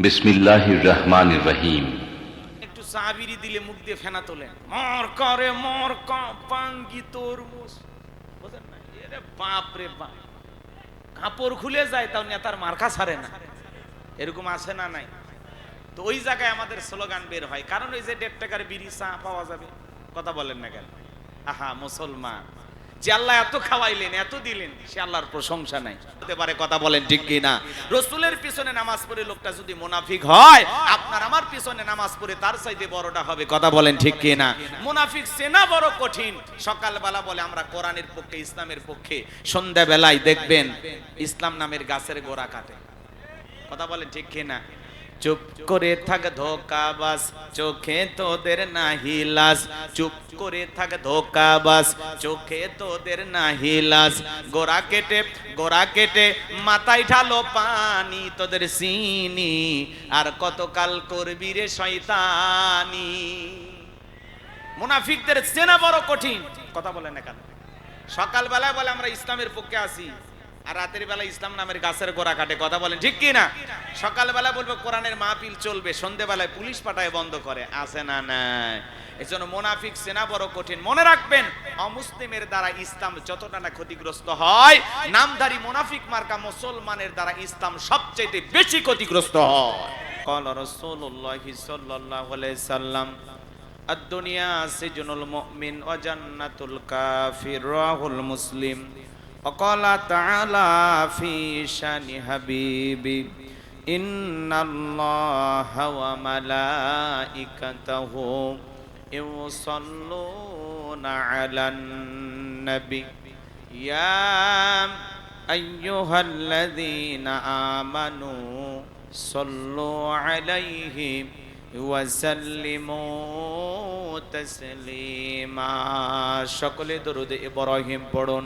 বিসমিল্লাহির রহমানির রহিম। একটু চাবিরি দিলে মুখ দিয়ে ফেনা তোলেন। মর করে, মর পাঙ্গি, তরমুজ। বোঝেন না? এরে বাপ রে বাপ। কাপড় খুলে যায়, তাও নেতার মার্কা ছাড়ে না। এরকম আছে না নাই? তো ওই জায়গায় আমাদের স্লোগান বের হয়। কারণ ওই যে দেড় টাকার বিড়ি চা পাওয়া যাবে। কথা বলেন না কেন? আহা, মুসলমান। যে আল্লাহ এত খাওয়াইলেন, এত দিলেন, সে আল্লাহর প্রশংসা নাই। হতে পারে কথা বলেন ঠিক কি না রসুলের পিছনে নামাজ পড়ে লোকটা যদি মুনাফিক হয়, আপনার আমার পিছনে নামাজ পড়ে তার চাইতে বড়টা হবে, কথা বলেন ঠিক কি না মুনাফিক চেনা বড় কঠিন। সকালবেলা বলে, আমরা কোরআনের পক্ষে, ইসলামের পক্ষে সন্ধ্যাবেলায় দেখবেন, ইসলাম নামের গাছের গোড়া কাটে। কথা বলেন ঠিক কি না চুপ করে থাক ধোকাবাস চোখে তোদের নাহি লাজ। চুপ করে থাক ধোকাবাস চোখে তোদের নাহি লাজ। গোড়া কেটে গোড়া কেটে মাথায় ঢালো পানি তোদের সিনি। আর কতকাল করবি রে শয়তানি? মুনাফিকদের চেনা বড় কঠিন। কথা বলেন না কেন? সকালবেলায় বলে, আমরা ইসলামের পক্ষে আসি আর রাতের বেলা ইসলাম নামের গাছের গোড়া কাটে কথা বলেন ঠিক কি না সকালবেলা বলবে কোরআনের মাহফিল চলবে সন্ধেবেলায় পুলিশ পাঠায় বন্ধ করে আসে না নাই এই জন্য মোনাফিক সেনা বড় কঠিন মনে রাখবেন অমুসলিমের দ্বারা ইসলাম যতটা না ক্ষতিগ্রস্ত হয় নামধারী মোনাফিক মার্কা মুসলমানের দ্বারা ইসলাম সবচেয়ে বেশি ক্ষতিগ্রস্ত হয় কল রসুল্লাহ সাল্লাহ সাল্লাম الدنيا سجن المؤمن وجنة الكافر رواه المسلم وقال تعالى في شان حبيبي إن الله وملائكته يصلون على النبي يا أيها الذين آمنوا صلوا عليه وسلموا تسليما সকলে দরুদ ইব্রাহিম পড়ুন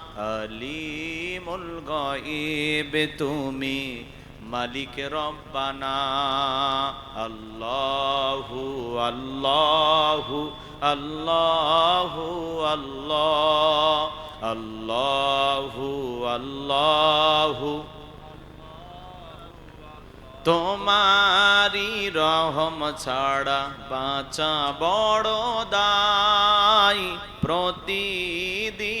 আলিমুল গইব তুমি মালিক রব্বানা। আল্লাহু আল্লাহু আল্লাহু আল্লাহ। আল্লাহু আল্লাহু। তোমারি রহম ছাড়া বাঁচা বড় দায়। প্রতিদিনে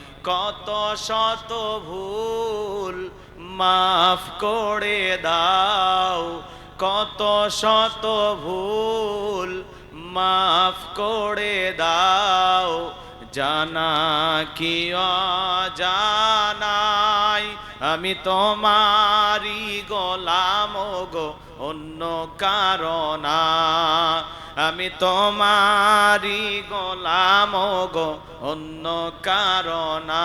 কত শত ভুল মাফ করে দাও, কত শত ভুল মাফ করে দাও, জানা কি জানাই আমি তোমারি গোলাম গো, অন্য কারণা আমি তোমারি গোলাম গো, অন্য কারণা।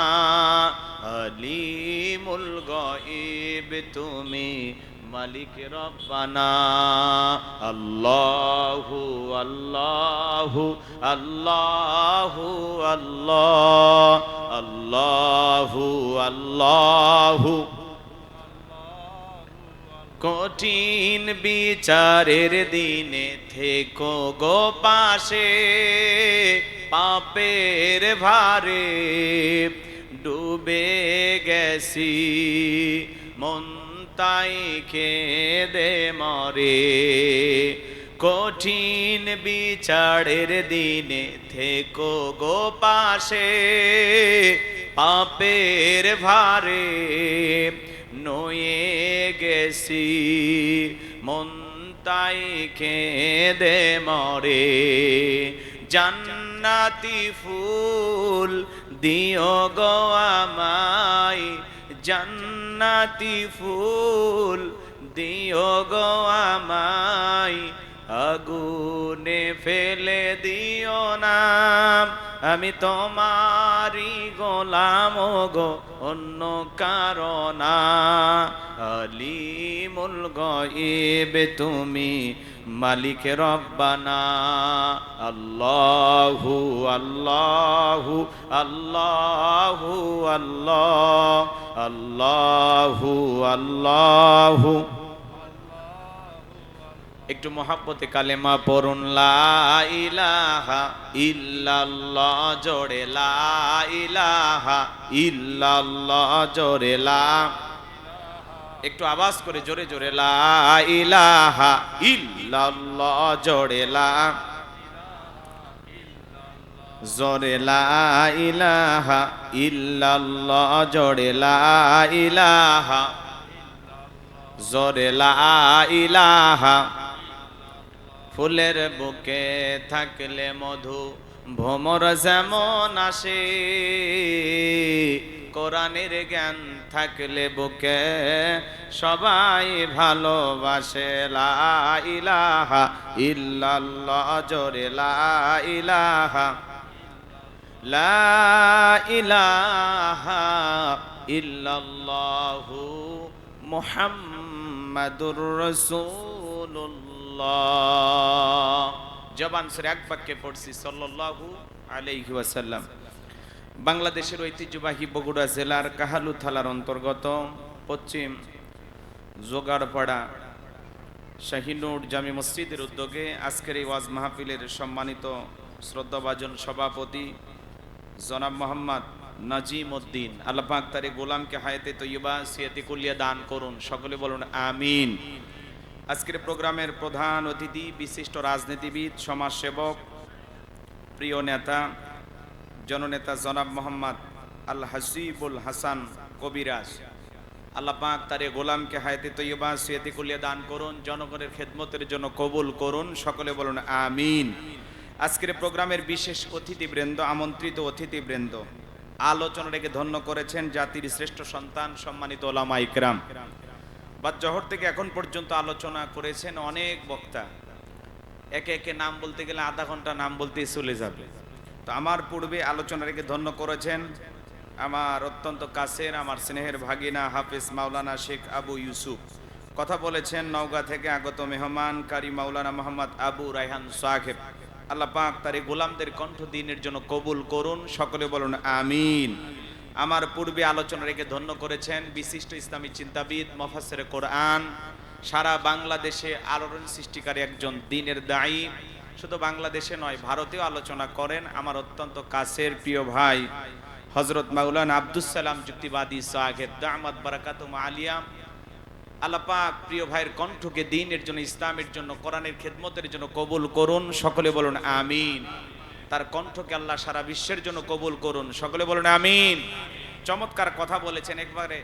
আলিমুল গইব তুমি মালিক রব্বানা। আল্লাহু আল্লাহু আল্লাহু আল্লাহ। আল্লাহু আল্লাহু কঠিন বিচারের দিনে থেকো গো পাশে, পাপের ভারে ডুবে গেছি, মন তাই খেদে মরে। কঠিন বিচারের দিনে থেকো গো পাশে, পাপের ভারে নয়ে গেছি। মন তাই খেদে মরে। জান্নাতি ফুল দিও গো আমায়। জান্নাতি ফুল দিও গো আমায়। আগুনে ফেলে দিও নাম আমি তোমারি গোলাম গো, অন্য কারণা আলিমুল গইব তুমি মালিক রব্বানা। আল্লাহু আল্লাহু আল্লাহু আল্লাহ, আল্লাহু আল্লাহু। একটু মহাব্বতে কালেমা পড়ুন, লা ইলাহা ইল্লাল্লাহ জোরে, লা ইলাহা ইল্লাল্লাহ জোরে, লা একটু আওয়াজ করে জোরে জোরে, লা ইলাহা জোরে, লা জোরে, লা ইলাহা জোরে, লা ইলাহা লা ইলাহা ফুলের বুকে থাকলে মধু ভ্রমর যেমন আসে। কোরআনের জ্ঞান থাকলে বুকে সবাই ভালোবাসে, লা ইলাহা ইল্লাল্লাহ, জোরে ইলাহা, লা ইলাহা ইল্লাল্লাহু মুহাম্মাদুর রাসূলুল্লাহ। জবান সরে এক বাক্যে পড়ছি, সাল্লাল্লাহু আলাইহি ওয়াসাল্লাম। বাংলাদেশের ঐতিহ্যবাহী বগুড়া জেলার কাহালু থালার অন্তর্গত পশ্চিম জোগাড়পাড়া শাহিনুর জামি মসজিদের উদ্যোগে আজকের এই ওয়াজ মাহফিলের সম্মানিত শ্রদ্ধাভাজন সভাপতি জনাব মোহাম্মদ নাজিম উদ্দিন। আল্লাহ পাক তারে গোলামকে হায়াতে তৈবা সিয়াতি কুলিয়া দান করুন। সকলে বলুন আমিন। আজকের প্রোগ্রামের প্রধান অতিথি, বিশিষ্ট রাজনীতিবিদ, সমাজসেবক, প্রিয় নেতা জননেতা জনাব মোহাম্মদ আল হাসিবুল হাসান কবিরাজ। আল্লাহ পাক তারে গোলামকে হায়াতে তৈবা সিয়াতি কুলিয়া দান করুন, জনগণের খেদমতের জন্য কবুল করুন, সকলে বলুন আমিন। আজকের প্রোগ্রামের বিশেষ অতিথিবৃন্দ, আমন্ত্রিত অতিথিবৃন্দ আলোচনাটাকে ধন্য করেছেন জাতির শ্রেষ্ঠ সন্তান সম্মানিত ওলামা ইকরাম। বা জহর থেকে এখন পর্যন্ত আলোচনা করেছেন অনেক বক্তা। একে একে নাম বলতে গেলে আধা ঘণ্টা নাম বলতেই চলে যাবে। তো আমার পূর্বে আলোচনা রেখে ধন্য করেছেন আমার অত্যন্ত কাছের, আমার স্নেহের ভাগিনা হাফিজ মাওলানা শেখ আবু ইউসুফ। কথা বলেছেন নওগাঁ থেকে আগত মেহমান কারি মাওলানা মোহাম্মদ আবু রায়হান সাহেব। আল্লাহ পাক তার গোলামদের কণ্ঠ দিনের জন্য কবুল করুন, সকলে বলুন আমিন। আমার পূর্বে আলোচনা রেখে ধন্য করেছেন বিশিষ্ট ইসলামী চিন্তাবিদ মফাসের কোরআন। সারা বাংলাদেশে আলোড়ন সৃষ্টিকারী একজন দিনের দায়ী। শুধু বাংলাদেশে নয়, ভারতেও আলোচনা করেন আমার অত্যন্ত কাছের প্রিয় ভাই হজরত মাউলানা আব্দুস সালাম যুক্তিবাদী সাহেব দামাদ বারাকাতুম আলিয়াম আল্লাপাক প্রিয় ভাইয়ের কণ্ঠকে দিনের জন্য, ইসলামের জন্য, কোরআনের খেদমতের জন্য কবুল করুন, সকলে বলুন আমিন। তার কণ্ঠকে আল্লাহ সারা বিশ্বের জন্য কবুল করুন, সকলে বলুন আমিন। চমৎকার কথা বলেছেন, একবারে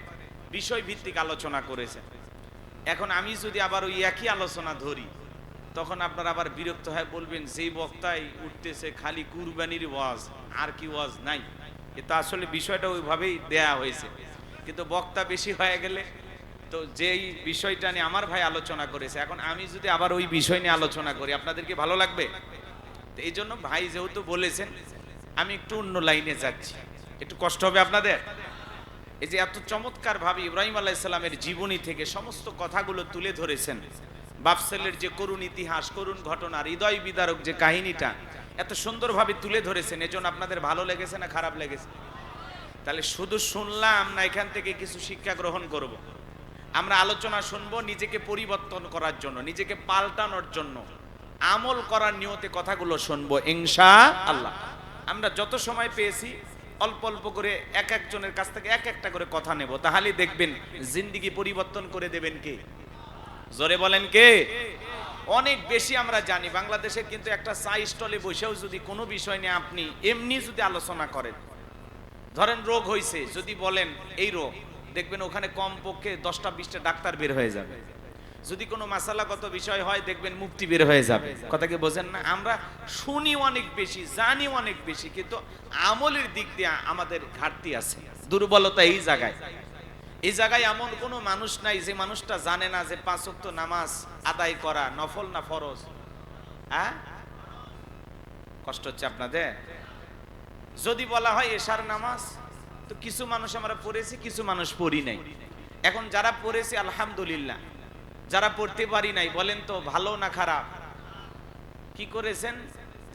বিষয় ভিত্তিক আলোচনা করেছেন। এখন আমি যদি আবার ওই একই আলোচনা ধরি তখন আপনারা আবার বিরক্ত হয়ে বলবেন, যেই বক্তাই উঠতেছে খালি কুরবানির ওয়াজ, আর কি ওয়াজ নাই? এটা আসলে বিষয়টা ওইভাবেই দেয়া হয়েছে। কিন্তু বক্তা বেশি হয়ে গেলে তো যেই বিষয়টা নিয়ে আমার ভাই আলোচনা করেছে, এখন আমি যদি আবার ওই বিষয় নিয়ে আলোচনা করি আপনাদেরকে ভালো লাগবে? তো এই জন্য ভাই যেহেতু বলেছেন, আমি একটু অন্য লাইনে যাচ্ছি। একটু কষ্ট হবে আপনাদের? এই যে এত চমৎকার ভাবে ইব্রাহিম আলাহ ইসলামের জীবনী থেকে সমস্ত কথাগুলো তুলে ধরেছেন বাপসেলের যে করুণ ইতিহাস, করুণ ঘটনা হৃদয় বিদারক যে কাহিনীটা, এত সুন্দরভাবে তুলে ধরেছেন এজন্য আপনাদের ভালো লেগেছে না খারাপ লেগেছে? তাহলে শুধু শুনলাম না এখান থেকে কিছু শিক্ষা গ্রহণ করব। আমরা আলোচনা শুনব নিজেকে পরিবর্তন করার জন্য, নিজেকে পাল্টানোর জন্য। আমল করার নিয়তে কথাগুলো শুনব ইনশা আল্লাহ আমরা যত সময় পেয়েছি, অল্প অল্প করে এক একজনের কাছ থেকে এক একটা করে কথা নেব। তাহলে দেখবেন, জিন্দিগি পরিবর্তন করে দেবেন কে? জোরে বলেন কে? অনেক বেশি আমরা জানি, বাংলাদেশের কিন্তু একটা চা স্টলে বসেও যদি কোনো বিষয় নিয়ে আপনি এমনি যদি আলোচনা করেন, ধরেন রোগ হয়েছে যদি বলেন এই রোগ, দেখবেন ওখানে কম পক্ষে দশটা বিশটা ডাক্তার বের হয়ে যাবে। যদি কোনো মাসালাগত বিষয় হয়, দেখবেন মুক্তি বের হয়ে যাবে। কথা কি বোঝেন না? আমরা শুনি অনেক বেশি, জানি অনেক বেশি, কিন্তু আমলের দিক দিয়ে আমাদের ঘাটতি আছে। দুর্বলতা এই জায়গায়। এই জায়গায় এমন কোনো মানুষ নাই যে মানুষটা জানে না যে পাঁচ ওয়াক্ত নামাজ আদায় করা নফল না ফরজ। হ্যাঁ? কষ্ট হচ্ছে আপনাদের? যদি বলা হয় এশার নামাজ, তো কিছু মানুষ আমরা পড়েছি, কিছু মানুষ পড়ি নাই। এখন যারা পড়েছি, আলহামদুলিল্লাহ, যারা পড়তে পারি নাই, বলেন তো ভালো না খারাপ? কি করেছেন?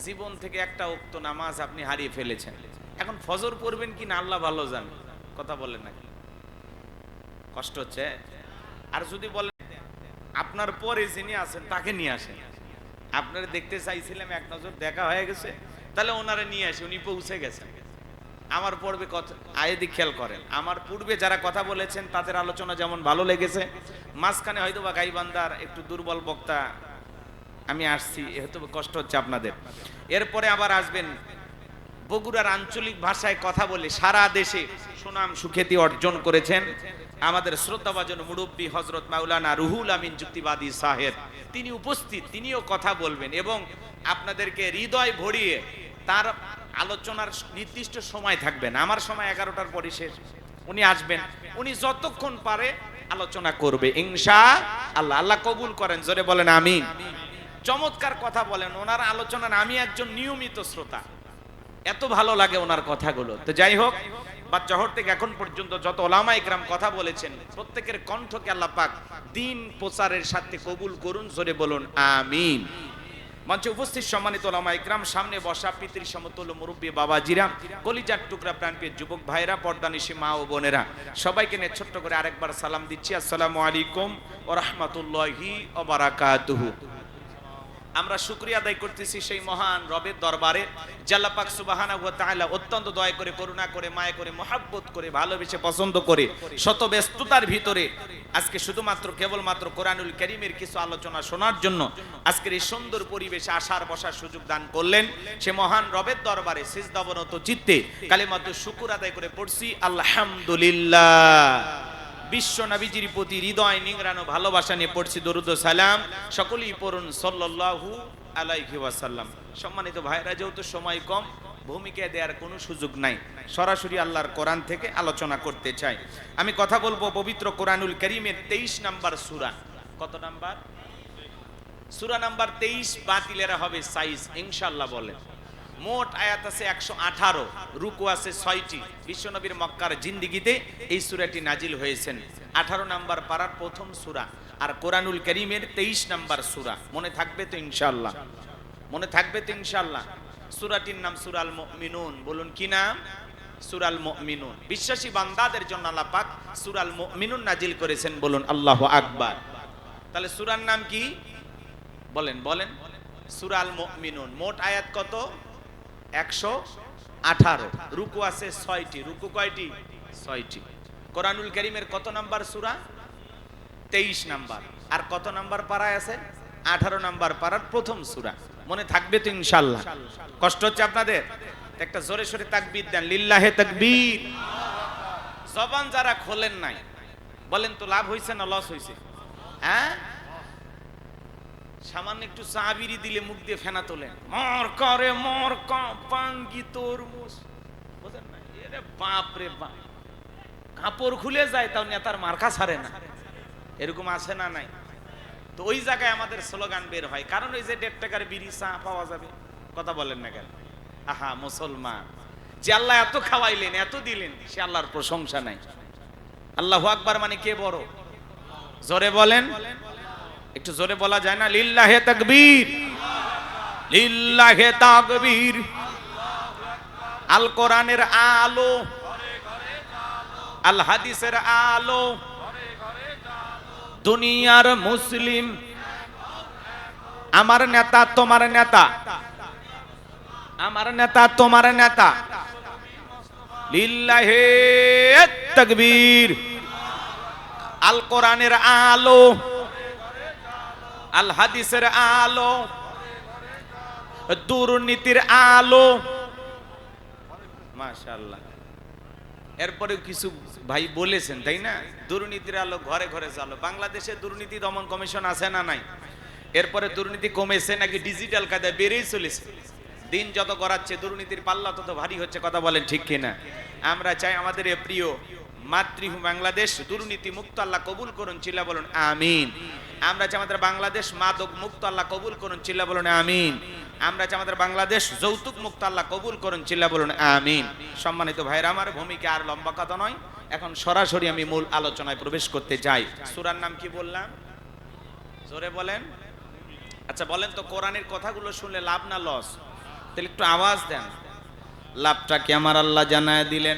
জীবন থেকে একটা উক্ত নামাজ আপনি হারিয়ে ফেলেছেন। এখন ফজর পড়বেন কি না? আল্লাহ ভালো জানে। কথা বলেন নাকি? কষ্ট হচ্ছে। আর যদি বলেন, আপনার পরে যিনি আছেন, তাকে নিয়ে আসেন। আপনারা দেখতে চাইছিলাম, এক নজর দেখা হয়ে গেছে। তাহলে ওনারা নিয়ে আসে, উনি পৌঁছে গেছেন আমার পূর্বে কথা আয়েদি খেয়াল করেন। আমার পূর্বে যারা কথা বলেছেন, তাদের আলোচনা যেমন ভালো লেগেছে। মাঝখানে হয়তো বা গাইবান্দার একটু দুর্বল বক্তা আমি আসছি হয়তো কষ্ট হচ্ছে আপনাদের। এরপরে আবার আসবেন, বগুড়ার আঞ্চলিক ভাষায় কথা বলে সারা দেশে সুনাম সুখ্যাতি অর্জন করেছেন। আমাদের শ্রদ্ধাভাজন মুরব্বী হজরত মাউলানা রুহুল আমিন যুক্তিবাদী সাহেব, তিনি উপস্থিত, তিনিও কথা বলবেন এবং আপনাদেরকে হৃদয় ভরিয়ে তার আলোচনার নির্দিষ্ট সময় থাকবেন আমার সময় এগারোটার পরে শেষ। উনি আসবেন। উনি যতক্ষণ পারে আলোচনা করবে। ইনশা আল্লাহ আল্লাহ কবুল করেন। জোরে বলেন আমি চমৎকার কথা বলেন। ওনার আলোচনার আমি একজন নিয়মিত শ্রোতা। এত ভালো লাগে ওনার কথাগুলো। তো যাই হোক বা জহর থেকে এখন পর্যন্ত যত ওলামা ইকরাম কথা বলেছেন, প্রত্যেকের কণ্ঠকে আল্লাহ পাক দিন প্রচারের সাথে কবুল করুন, জোরে বলুন, আমিন। মঞ্চে উপস্থিত সম্মানিত ওলামা ইকরাম সামনে বসা পিতৃ সমতুল্য মুরব্বী বাবাজিরা, কলিজার টুকরা প্রাণপ্রিয় যুবক ভাইরা পর্দানিশী মা ও বোনেরা, সবাইকে নিয়ে ছোট্ট করে আরেকবার সালাম দিচ্ছি। আসসালামু আলাইকুম ও রহমতুল্লাহি ওবারাকাতুহু আমরা শুক্রিয়া আদায় করতেছি সেই মহান রবের দরবারে। জাল্লাপাক সুবাহানা ওয়া তাআলা অত্যন্ত দয়া করে, করুণা করে, মায়া করে, মহাব্বত করে, ভালোবেসে, পছন্দ করে শত ব্যস্ততার ভিতরে আজকে শুধুমাত্র, কেবলমাত্র কোরআনুল করিমের কিছু আলোচনা শোনার জন্য আজকের এই সুন্দর পরিবেশে আসার, বসার সুযোগ দান করলেন সে মহান রবের দরবারে সিজদাবনত চিত্তে কালিমাত্র শুকুর আদায় করে পড়ছি। আলহামদুলিল্লাহ। বিশ্ব নবীজির প্রতি হৃদয় নিংরানো ভালোবাসা নিয়ে পড়ছি। দরুদ সালাম। সকলেই পড়ুন সাল্লাল্লাহু আলাইহি ওয়াসাল্লাম। সম্মানিত ভাইরা যেহেতু সময় কম, ভূমিকা দেওয়ার কোনো সুযোগ নাই। সরাসরি আল্লাহর কোরআন থেকে আলোচনা করতে চাই। আমি কথা বলব পবিত্র কোরআনুল করিমের তেইশ নাম্বার সুরা। কত নাম্বার? সুরা নাম্বার তেইশ বাতিলেরা হবে সাইজ ইনশাল্লাহ বলেন। মোট আয়াত আছে একশো আঠারো, রুকু আছে ছয়টি। বিশ্বনবীর মক্কার জিন্দিগিতে এই সুরাটি নাজিল হয়েছেন। আঠারো নাম্বার পাড়ার প্রথম সুরা আর কোরআনুল করিমের তেইশ নাম্বার সুরা। মনে থাকবে তো ইনশাল্লাহ মনে থাকবে তো ইনশাল্লাহ সুরাটির নাম সুরাল মিনুন বলুন কি নাম? সুরাল মিনুন বিশ্বাসী বান্দাদের জন্য আল্লাহ সুরাল মিনুন নাজিল করেছেন বলুন আল্লাহ আকবার। তাহলে সুরার নাম কি? বলেন বলেন। সুরাল মিনুন মোট আয়াত কত? একশো আঠারো। রুকু আছে ছয়টি। রুকু কয়টি? ছয়টি। কোরআনুল করিমের কত নাম্বার সুরা? তেইশ নাম্বার। আর কত নাম্বার পাড়ায় আছে? আঠারো নাম্বার পাড়ার প্রথম সুরা। মনে থাকবে তো ইনশাল্লাহ কষ্ট হচ্ছে আপনাদের? একটা জোরে সোরে তাকবীর দেন। লিল্লাহে তাকবীর। জবান যারা খোলেন নাই, বলেন তো লাভ হয়েছে না লস হয়েছে হ্যাঁ? সামান্য একটু চাবিরি দিলে মুখ দিয়ে ফেনা তোলেন। মর করে, মর পাঙ্গি, তরমুজ। বুঝেন না? এরে বাপ রে বাপ। কাপড় খুলে যায়, তাও নেতার মার্কা ছাড়ে না। এরকম আছে না নাই? তো ওই জায়গায় আমাদের স্লোগান বের হয়, কারণ ওই যে দেড় টাকার বিড়ি, চা পাওয়া যাবে। কথা বলেন না কেন? আহা, মুসলমান। যে আল্লাহ এত খাওয়াইলেন, এত দিলেন, সে আল্লাহর প্রশংসা নাই। আল্লাহ আকবার মানে কে বড়? জোরে বলেন। একটু জোরে বলা যায় না? লিল্লাহে তাকবীর। লিল্লাহে তাকবীর। আল কোরআনের আলো। আল হাদিসের আলো। দুনিয়ার মুসলিম। আমার নেতা, তোমার নেতা। আমার নেতা, তোমার নেতা। লিল্লাহে তাকবীর। আল কোরআনের আলো। আল হাদিসের আলো, দুর্নীতির আলো। মাশাআল্লাহ। এরপরে কিছু ভাই বলেছেন, তাই না? দুর্নীতির আলো ঘরে ঘরে চালো। বাংলাদেশে দুর্নীতি দমন কমিশন আছে না নাই? এরপরে দুর্নীতি কমেছে নাকি ডিজিটাল কায়দায় বেড়েই চলেছে? দিন যত গড়াচ্ছে, দুর্নীতির পাল্লা তত ভারী হচ্ছে, কথা বলেন ঠিক কিনা? আমরা চাই আমাদের প্রিয় মাতৃভূমি বাংলাদেশ, দুর্নীতি মুক্ত আল্লাহ কবুল করুন, চিল্লা বলুন, আমিন। আমরা চাই আমাদের বাংলাদেশ মাদক মুক্ত আল্লাহ কবুল করুন, চিল্লা বলুন, আমিন। আমরা চাই আমাদের বাংলাদেশ যৌতুক মুক্ত আল্লাহ কবুল করুন, চিল্লা বলুন, আমিন। সম্মানিত ভাইরা আমার ভূমিকা আর লম্বা কথা নয়। এখন সরাসরি আমি মূল আলোচনায় প্রবেশ করতে যাই সুরার নাম কি বললাম? জোরে বলেন। আচ্ছা বলেন তো, কোরআনের কথাগুলো শুনলে লাভ না লস? তাহলে একটু আওয়াজ দেন। লাভটা কি আমার আল্লাহ জানায় দিলেন?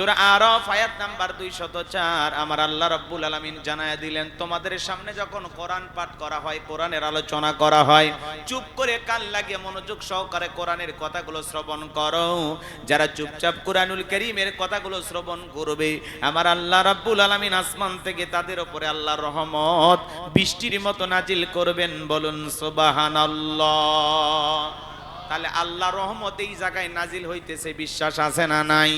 সূরা আরাফ, আয়াত নাম্বার 204 আমার আল্লাহ রাব্বুল আলামিন জানায় দিলেন, তোমাদের সামনে যখন কোরআন পাঠ করা হয়, কোরআনের আলোচনা করা হয়, চুপ করে কান লাগিয়ে মনোযোগ সহকারে কোরআনের কথাগুলো শ্রবণ করো। যারা চুপচাপ কোরআনুল কারীমের কথাগুলো শ্রবণ করবে, আমার আল্লাহ রাব্বুল আলামিন আসমান থেকে তাদের উপরে আল্লাহর রহমত বৃষ্টির মতো নাজিল করবেন। বলুন, সুবহানাল্লাহ। তাহলে আল্লাহ রহমত এই জায়গায় নাজিল হইতেছে, বিশ্বাস আছে না নাই?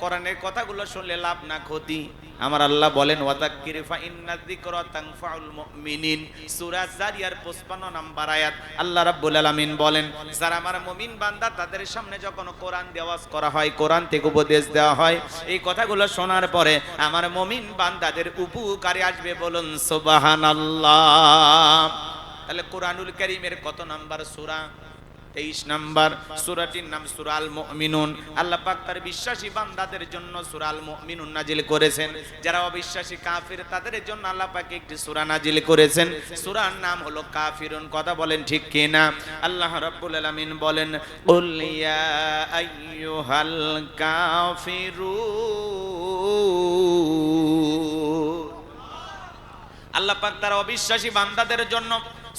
কোরআনের কথাগুলো শুনলে লাভ না, ক্ষতি। আমার আল্লাহ বলেন ওয়াদাক্কির ফা ইন্না যিকরা তানফাউল মুমিনিন। সূরা জারিয়ার 55 নাম্বার আয়াত। আল্লাহ রাব্বুল আলামিন বলেন, যারা আমার মুমিন বান্দা, তাদের সামনে যখন কোরআন দেওয়াজ করা হয়, কোরআন থেকে উপদেশ দেওয়া হয়, এই কথাগুলো শোনার পরে আমার মুমিন বান্দাদের উপকারে আসবে বলুন, সুবহানাল্লাহ। তাহলে কোরআনুল কারীমের কত নাম্বার সূরা? তেইশ নাম্বার সুরাটির নাম সুরাল মুমিনুন। আল্লাহ পাক তার বিশ্বাসী বান্দাদের জন্য সুরাল মুমিনুন নাজিল করেছেন। যারা অবিশ্বাসী কাফির, তাদের জন্য আল্লাহ পাক একটি সূরা নাজিল করেছেন। সুরার নাম হলো কাফিরুন। কথা বলেন ঠিক কি না আল্লাহ রাব্বুল আলামিন বলেন কাফিরুন। আল্লাহ পাক তার অবিশ্বাসী বান্দাদের জন্য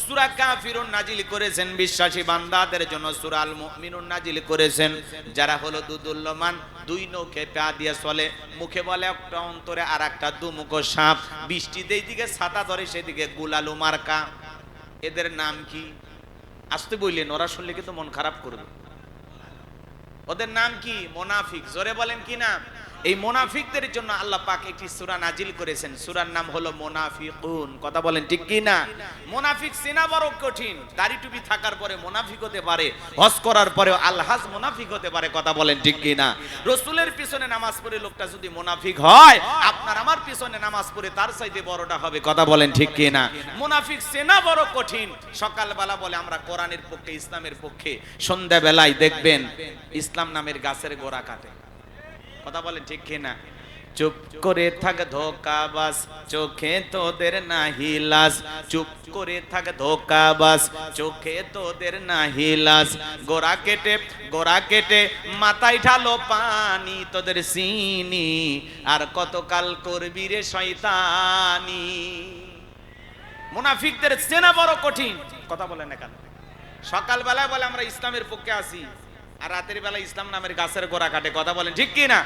সূরা কাফিরুন নাজিল করেছেন, বিশ্বাসী বান্দাদের জন্য সূরা আল মুমিনুন নাজিল করেছেন। যারা হলো দুদুল্যমান, দুই নৌকে পা দিয়ে চলে, মুখে বলে একটা অন্তরে আর একটা দুমুখো সাপ, বৃষ্টিতে এইদিকে ছাতা ধরে সেদিকে গুলালু মার্কা। এদের নাম কি? আসতে বললেন, ওরা শুনলে কিন্তু মন খারাপ করবে। ওদের নাম কি? মোনাফিক। জোরে বলেন কি নাম? এই মোনাফিকদের জন্য আল্লাহ পাক একটি সূরা নাজিল করেছেন। সূরার নাম হলো মোনাফিকুন। কথা বলেন ঠিক কি না? মোনাফিক চেনা বড় কঠিন। দাড়ি টুপি থাকার পরে মোনাফিক হতে পারে, হজ করার পরেও আলহাজ মোনাফিক হতে পারে, কথা বলেন ঠিক কি না? রসুলের পিছনে নামাজ পড়ে লোকটা যদি মোনাফিক হয়, আপনার আমার পিছনে নামাজ পড়ে তার চাইতে বড়টা হবে, কথা বলেন ঠিক কি না? মোনাফিক চেনা বড় কঠিন। সকালবেলা বলে, আমরা কোরআনের পক্ষে, ইসলামের পক্ষে সন্ধ্যাবেলায় দেখবেন, ইসলাম নামের গাছের গোড়া কাটে। কথা বলেন ঠিক কিনা চুপ করে থাক ধোকা ধোকাবাস চোখে তোদের নাহি লাজ। চুপ করে থাক ধোকা ধোকাবাস চোখে তোদের নাহি লাজ। গোড়া কেটে গোড়া কেটে মাথায় ঢালো পানি তোদের সিনি। আর কতকাল করবি রে শয়তানি? মুনাফিকদের চেনা বড় কঠিন। কথা বলেন না কেন? সকালবেলায় বলে আমরা ইসলামের পক্ষে আসি আর রাতের বেলা ইসলাম নামের গাছের গোড়া কাটে, কথা বলেন ঠিক কি না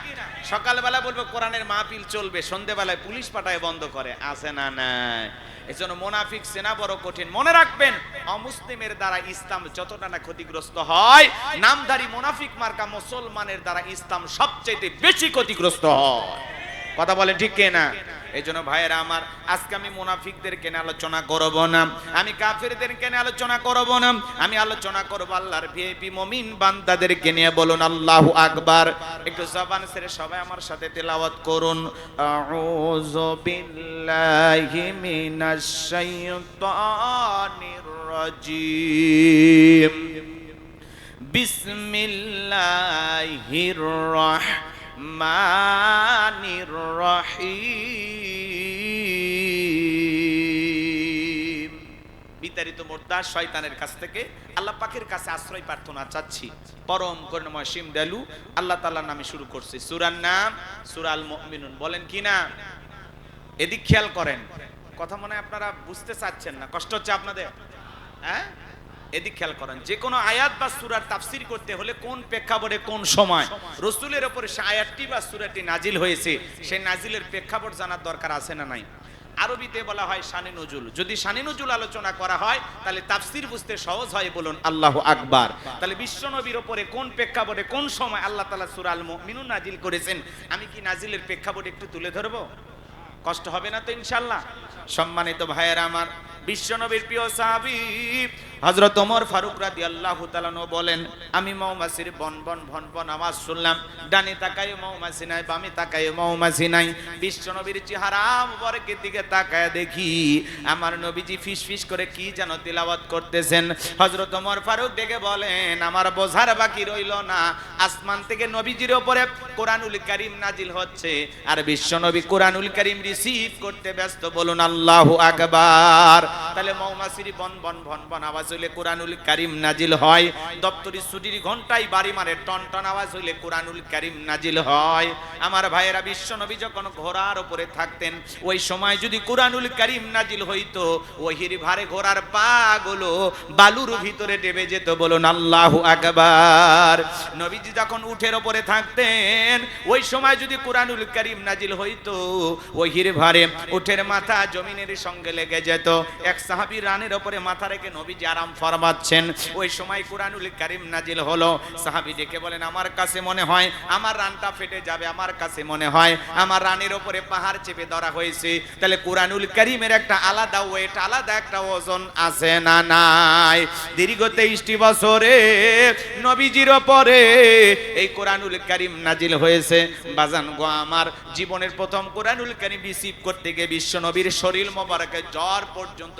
সকালবেলা বলবে কোরআনের মাহফিল চলবে, সন্ধেবেলায় পুলিশ পাঠায় বন্ধ করে, আছে না নাই? এই জন্য মোনাফিক সেনা বড় কঠিন। মনে রাখবেন, অমুসলিমের দ্বারা ইসলাম যতটা না ক্ষতিগ্রস্ত হয়, নামধারী মোনাফিক মার্কা মুসলমানের দ্বারা ইসলাম সবচেয়ে বেশি ক্ষতিগ্রস্ত হয়। কথা বলেন ঠিক কি না এই জন্য ভাইয়েরা আমার, আজকে আমি মুনাফিকদেরকে নিয়ে আলোচনা করব না। আমি কাফেরদের কেন আলোচনা করব না। আমি আলোচনা করব আল্লাহর ভিআইপি মমিন বান্দাদেরকে নিয়ে। বলুন, আল্লাহু আকবার। একটু জবান ছেড়ে সবাই আমার সাথে তেলাওয়াত করুন। আউযু বিল্লাহি মিনাশ শাইতানির রাজিম। বিসমিল্লাহির রহমানির রহিম বিতাড়িত মোর্দা শয়তানের কাছ থেকে আল্লাহ পাকের কাছে আশ্রয় প্রার্থনা চাচ্ছি। পরম করুণাময় সিম দেলু আল্লাহ তাআলার নামে শুরু করছি। সূরার নাম সূরাল মুমিনুন বলেন কি না? এদিক খেয়াল করেন। কথা মনে আপনারা বুঝতে চাচ্ছেন না। কষ্ট হচ্ছে আপনাদের? হ্যাঁ? এদিক খেয়াল করেন যে কোনো আয়াত বা সুরার তাফসির করতে হলে কোন প্রেক্ষাপটে কোন সময়? রসুলের ওপরে সে আয়াতটি বা সুরাটি নাজিল হয়েছে, সেই নাজিলের প্রেক্ষাপট জানার দরকার আছে না নাই? আরবিতে বলা হয় শানি নজুল। যদি শানি নজুল আলোচনা করা হয়, তাহলে তাফসির বুঝতে সহজ হয় বলুন, আল্লাহ আকবার। তাহলে বিশ্ব নবীর ওপরে কোন প্রেক্ষাপটে কোন সময় আল্লাহ তালা সুরা আল মুমিনুন নাজিল করেছেন? আমি কি নাজিলের প্রেক্ষাপট একটু তুলে ধরবো? কষ্ট হবে না তো ইনশাল্লাহ সম্মানিত ভাইয়েরা আমার বিশ্বনবীর প্রিয় সাহাবী হযরত ওমর ফারুক রাদিয়াল্লাহু তাআলা বলেন, আমি মৌমাছির বন বন ভন ভন আওয়াজ শুনলাম। ডানে তাকায় মৌমাছি নাই, বামে তাকায় মৌমাছি নাই। বিশ্বনবীর চেহারা মুবারকের দিকে তাকায় দেখি, আমার নবীজি ফিস ফিস করে কি যেন তিলাওয়াত করতেছেন। হযরত ওমর ফারুক ডেকে বলেন, আমার বোঝার বাকি রইল না। আসমান থেকে নবীজির উপরে কোরআনুল করিম নাজিল হচ্ছে। আর বিশ্বনবী কোরআনুল করিম রিসিভ করতে ব্যস্ত বলুন, আল্লাহু আকবার। তাহলে মৌমাছির বন বন ভন বন আওয়াজ হইলে কোরআনুল কারীম নাজিল হয়। দপ্তরি ছুটির ঘন্টায় বাড়ি মারে টন টন আওয়াজ হইলে কোরআনুল নাজিল হয়। আমার ভাইয়েরা যখন ঘোড়ার উপরে থাকতেন, ওই সময় যদি কোরআনুল নাজিল হইতো, ওহির ভারে ঘোড়ার বালুর ভিতরে যেত, বলুন আল্লাহু আকবার। নবীজি যখন উঠের উপরে থাকতেন, ওই সময় যদি কোরআনুল কারীম নাজিল হইতো, ওহির ভারে উঠের মাথা জমিনের সঙ্গে লেগে যেত। এক সাহাবী রানের উপরে মাথা রেখে নবীজি আরাম ফরমাচ্ছেন। ওই সময় কোরআনুল কারীম নাজিল হলো। সাহাবী ডেকে বলেন, আমার কাছে মনে হয়, আমার রানটা ফেটে যাবে, আমার কাছে মনে হয়, আমার রানের উপরে পাহাড় চেপে ধরা হয়েছে। তাহলে কোরআনুল কারীমের একটা আলাদা ওয়েট আলাদা একটা ওজন আছে না নাই? দীর্ঘ তেইশটি বছরে নবীজির ওপরে এই কোরআনুল কারীম নাজিল হয়েছে। বাজান গো, আমার জীবনের প্রথম কোরআনুল কারীম রিসিভ করতে গিয়ে বিশ্ব নবীর শরীর মোবারকে জ্বর পর্যন্ত